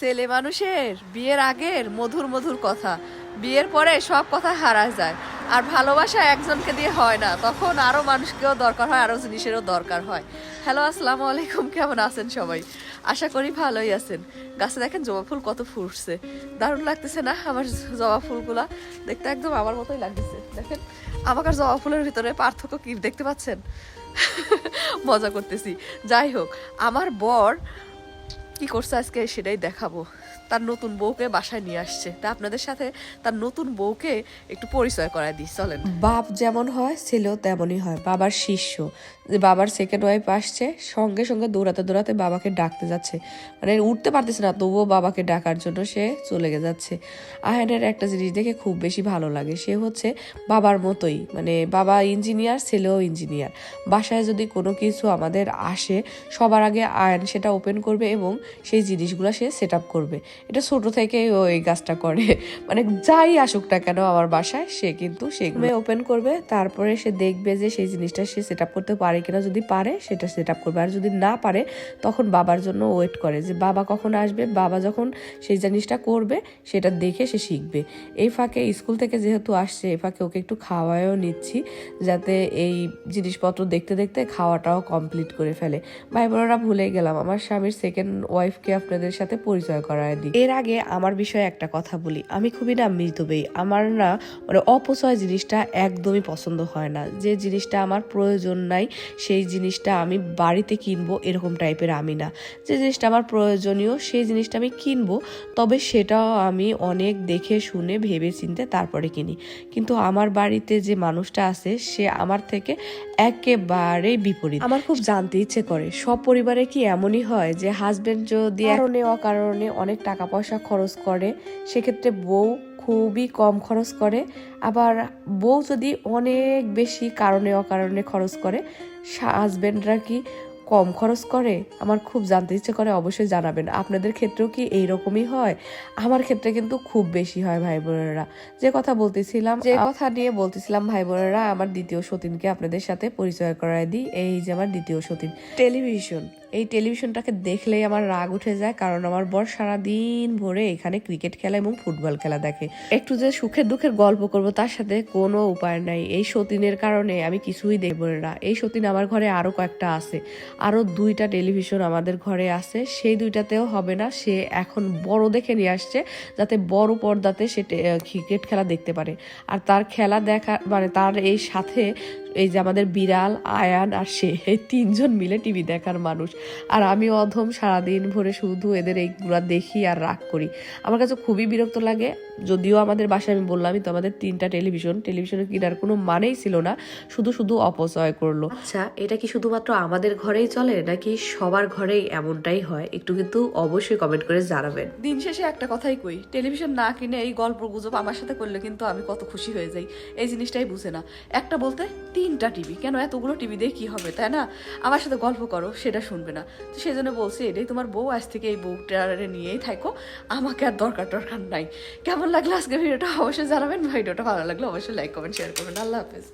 ছেলে মানুষের বিয়ের আগের মধুর মধুর কথা। বিয়ের পরে সব কথা হারা যায়। আর ভালোবাসা একজনকে দিয়ে হয় না। তখন আরও মানুষকেও দরকার হয়, আরও জিনিসেরও দরকার হয়। হ্যালো আসসালামু আলাইকুম। কেমন আছেন সবাই? আশা করি ভালোই আছেন। গাছে দেখেন জবা ফুল কত ফুটছে। দারুণ লাগতেছে না আমার জবা ফুলগুলা? দেখতে একদম আমার মতোই লাগতেছে। দেখেন, আমাকে জবা ফুলের ভিতরে পার্থক্য কি দেখতে পাচ্ছেন? মজা করতেছি। যাই হোক, আমার বর কি করছে আজকে সেটাই দেখাবো। তার নতুন বউকে বাসায় নিয়ে আসছে। তা আপনাদের সাথে তার নতুন বউকে একটু পরিচয় করায় দিই, চলেন। বাপ যেমন হয়, ছেলেও তেমনই হয়। বাবার শিষ্য। যে বাবার সেকেন্ড ওয়াইফ আসছে, সঙ্গে সঙ্গে দৌড়াতে দৌড়াতে বাবাকে ডাকতে যাচ্ছে। মানে উঠতে পারতেছে না, তবুও বাবাকে ডাকার জন্য সে চলে গে যাচ্ছে। আহানের একটা জিনিস দেখে খুব বেশি ভালো লাগে, সে হচ্ছে বাবার মতোই। মানে বাবা ইঞ্জিনিয়ার ছেলেও ইঞ্জিনিয়ার বাসায় যদি কোনো কিছু আমাদের আসে, সবার আগে আয়ন সেটা ওপেন করবে এবং সেই জিনিসগুলো সে সেট আপ করবে। এটা ছোটো থেকেই ও এই কাজটা করে। মানে যাই আসুক না কেন আমার বাসায়, সে কিন্তু সেগুলো ওপেন করবে। তারপরে সে দেখবে যে সেই জিনিসটা সে সেট আপ করতে পারে কিনা। যদি পারে, সেটা সেট আপ করবে। আর যদি না পারে, তখন বাবার জন্য ওয়েট করে যে বাবা কখন আসবে? বাবা যখন সেই জিনিসটা করবে, সেটা দেখে সে শিখবে। এই ফাঁকে স্কুল থেকে যেহেতু আসছে, এই ফাঁকে ওকে একটু খাওয়ায়ও নিচ্ছি, যাতে এই জিনিসপত্র দেখতে দেখতে খাওয়াটাও কমপ্লিট করে ফেলে। ভাই বোনেরা, ভুলে গেলাম। আমার স্বামীর সেকেন্ড ওয়াইফকে আপনাদের সাথে পরিচয় করায় দিই। এর আগে আমার বিষয়ে একটা কথা বলি। আমি খুবই না মৃতবেই আমার না মানে অপচয় জিনিসটা একদমই পছন্দ হয় না। যে জিনিসটা আমার প্রয়োজন নাই সেই জিনিসটা আমি বাড়িতে কিনবো এরকম টাইপের আমি না। যে জিনিসটা আমার প্রয়োজনীয় সেই জিনিসটা আমি কিনবো তবে সেটাও আমি অনেক দেখে শুনে ভেবে চিনতে তারপরে কিনি। কিন্তু আমার বাড়িতে যে মানুষটা আছে সে আমার থেকে একেবারে বিপরীত। আমার খুব জানতে ইচ্ছে করে। সব পরিবারে কি এমনই হয় যে হাজবেন্ড যদি কারণে অকারণে অনেক টাকা পয়সা খরচ করে, সেক্ষেত্রে বউ খুবই কম খরচ করে। আবার বউ যদি অনেক বেশি কারণে অকারণে খরচ করে হাজবেন্ডরা কি কম খরচ করে? আমার খুব জানতে ইচ্ছে করে, অবশ্যই জানাবেন। আপনাদের ক্ষেত্রেও কি এইরকমই হয়? আমার ক্ষেত্রে কিন্তু খুব বেশি হয় ভাই বোনেরা। যে কথা বলতেছিলাম, যে কথা নিয়ে বলতেছিলাম ভাই বোনেরা, আমার দ্বিতীয় সতীনকে আপনাদের সাথে পরিচয় করায় দিই। এই যে আমার দ্বিতীয় সতীন। টেলিভিশন। এই টেলিভিশনটাকে দেখলেই আমার রাগ উঠে যায়, কারণ আমার বর সারা দিন ভরে এখানে ক্রিকেট খেলা এবং ফুটবল খেলা দেখে। একটু যে সুখের দুঃখের গল্প করব তার সাথে কোনো উপায় নাই। এই সতীনের কারণে আমি কিছুই দেখব না। এই সতীন আমার ঘরে আরও কয়েকটা আছে। আরও দুইটা টেলিভিশন আমাদের ঘরে আছে। সেই দুইটাতেও হবে না। সে এখন বড় দেখে নিয়ে আসছে, যাতে বড় পর্দাতে সে ক্রিকেট খেলা দেখতে পারে। আর তার খেলা দেখা মানে তার এই সাথে এই যে আমাদের বিড়াল, আয়ান আর সে, এই তিনজন মিলে টিভি দেখার মানুষ। আর আমি অধম সারাদিন ভরে শুধু এদের এইগুলা দেখি আর রাগ করি। আমার কাছে খুবই বিরক্ত লাগে। যদিও আমাদের বাসায় আমি বললামই তো আমাদের তিনটা টেলিভিশন টেলিভিশনে কেনার কোনো মানেই ছিল না শুধু শুধু অপচয় করল। আচ্ছা এটা কি শুধুমাত্র আমাদের ঘরেই চলে নাকি সবার ঘরেই এমনটাই হয়? একটু কিন্তু অবশ্যই কমেন্ট করে জানাবেন। দিন শেষে একটা কথাই কই টেলিভিশন না কিনে এই গল্প গুজব আমার সাথে করলে কিন্তু আমি কত খুশি হয়ে যাই এই জিনিসটাই বুঝে না। একটা বলতে তিনটা টিভি কেন এতগুলো টিভি দিয়ে কি হবে তাই না? আমার সাথে গল্প করো সেটা শুনবে না। তো সেই জন্য বলছি এটাই তোমার বউ আজ থেকে এই বউ বউটারে নিয়েই থাকো আমাকে আর দরকার দরকার নাই। কেমন লাগল আজকে ভিডিওটা অবশ্যই জানাবেন। ভিডিওটা ভালো লাগল অবশ্যই লাইক কমেন্ট শেয়ার করবেন। আল্লাহ হাফেজ।